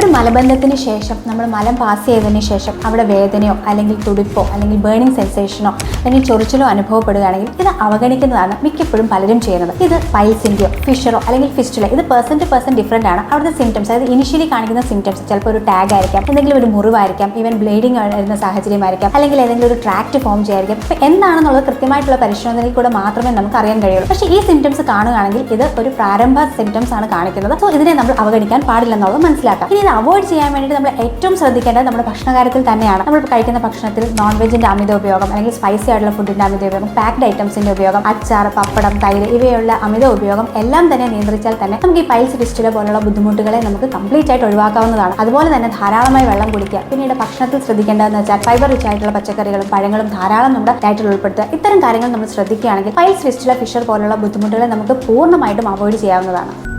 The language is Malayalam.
ഒരു മലബന്ധത്തിന് ശേഷം നമ്മൾ മലം പാസ് ചെയ്തതിന് ശേഷം അവിടെ വേദനയോ അല്ലെങ്കിൽ തുടിപ്പോ അല്ലെങ്കിൽ ബേണിംഗ് സെൻസേഷനോ അല്ലെങ്കിൽ ചൊറിച്ചിലോ അനുഭവപ്പെടുകയാണെങ്കിൽ ഇത് അവഗണിക്കുന്നതാണ് മിക്കപ്പോഴും പലരും ചെയ്യുന്നത്. ഇത് പൈൽസിന്റെയോ ഫിഷറോ അല്ലെങ്കിൽ ഫിസ്റ്റിലോ ഇത് പേഴ്സൺ ടു പേഴ്സൺ ഡിഫറെന്റ് ആണ്. അവിടുത്തെ സിംറ്റംസ് അതായത് ഇനിഷ്യലി കാണിക്കുന്ന സിംറ്റംസ് ചിലപ്പോൾ ഒരു ടാഗ് ആയിരിക്കാം എന്തെങ്കിലും ഒരു മുറിവായിരിക്കാം ഈവൻ ബ്ലീഡിംഗ് വരുന്ന സാഹചര്യമായിരിക്കാം അല്ലെങ്കിൽ ഏതെങ്കിലും ഒരു ട്രാക്ട് ഫോം ചെയ്യായിരിക്കാം. അപ്പോൾ എന്താണെന്നുള്ളത് കൃത്യമായിട്ടുള്ള പരിശോധനയിൽ കൂടെ മാത്രമേ നമുക്ക് അറിയാൻ കഴിയുള്ളൂ. പക്ഷേ ഈ സിംറ്റംസ് കാണുകയാണെങ്കിൽ ഇത് ഒരു പ്രാരംഭ സിംറ്റംസ് ആണ് കാണിക്കുന്നത്. സോ ഇതിനെ നമ്മൾ അവഗണിക്കാൻ പാടില്ലെന്നുള്ളത് മനസ്സിലാക്കാം. ഇനി അവോയ്ഡ് ചെയ്യാൻ വേണ്ടിയിട്ട് നമ്മൾ ഏറ്റവും ശ്രദ്ധിക്കേണ്ടത് നമ്മുടെ ഭക്ഷണകാര്യത്തിൽ തന്നെയാണ്. നമ്മൾ കഴിക്കുന്ന ഭക്ഷണത്തിൽ നോൺ വെജിന്റെ അമിത ഉപയോഗം അല്ലെങ്കിൽ സ്പൈസി ആയിട്ടുള്ള ഫുഡിന്റെ അമിത ഉപയോഗം പാക്ഡ് ഐറ്റംസിന്റെ ഉപയോഗം അച്ചാർ പപ്പടം തൈര് ഇവയുള്ള അമിത ഉപയോഗം എല്ലാം തന്നെ നിയന്ത്രിച്ചാൽ തന്നെ നമുക്ക് ഈ പൈൽസ് ഫിസ്റ്റുല പോലുള്ള ബുദ്ധിമുട്ടുകളെ നമുക്ക് കംപ്ലീറ്റ് ആയിട്ട് ഒഴിവാക്കാവുന്നതാണ്. അതുപോലെ തന്നെ ധാരാളമായി വെള്ളം കുടിക്കുക. പിന്നീട് ഭക്ഷണത്തിൽ ശ്രദ്ധിക്കേണ്ടതെന്ന് വെച്ചാൽ ഫൈബർ റിച്ച് ആയിട്ടുള്ള പച്ചക്കറികളും പഴങ്ങളും ധാരാളം നമ്മുടെ ഡയറ്റിൽ ഉൾപ്പെടുത്തുക. ഇത്തരം കാര്യങ്ങൾ നമ്മൾ ശ്രദ്ധിക്കുകയാണെങ്കിൽ പൈൽസ് ലിസ്റ്റിലെ ഫിഷർ പോലുള്ള ബുദ്ധിമുട്ടുകളെ നമുക്ക് പൂർണമായിട്ടും അവോയ്ഡ് ചെയ്യാവുന്നതാണ്.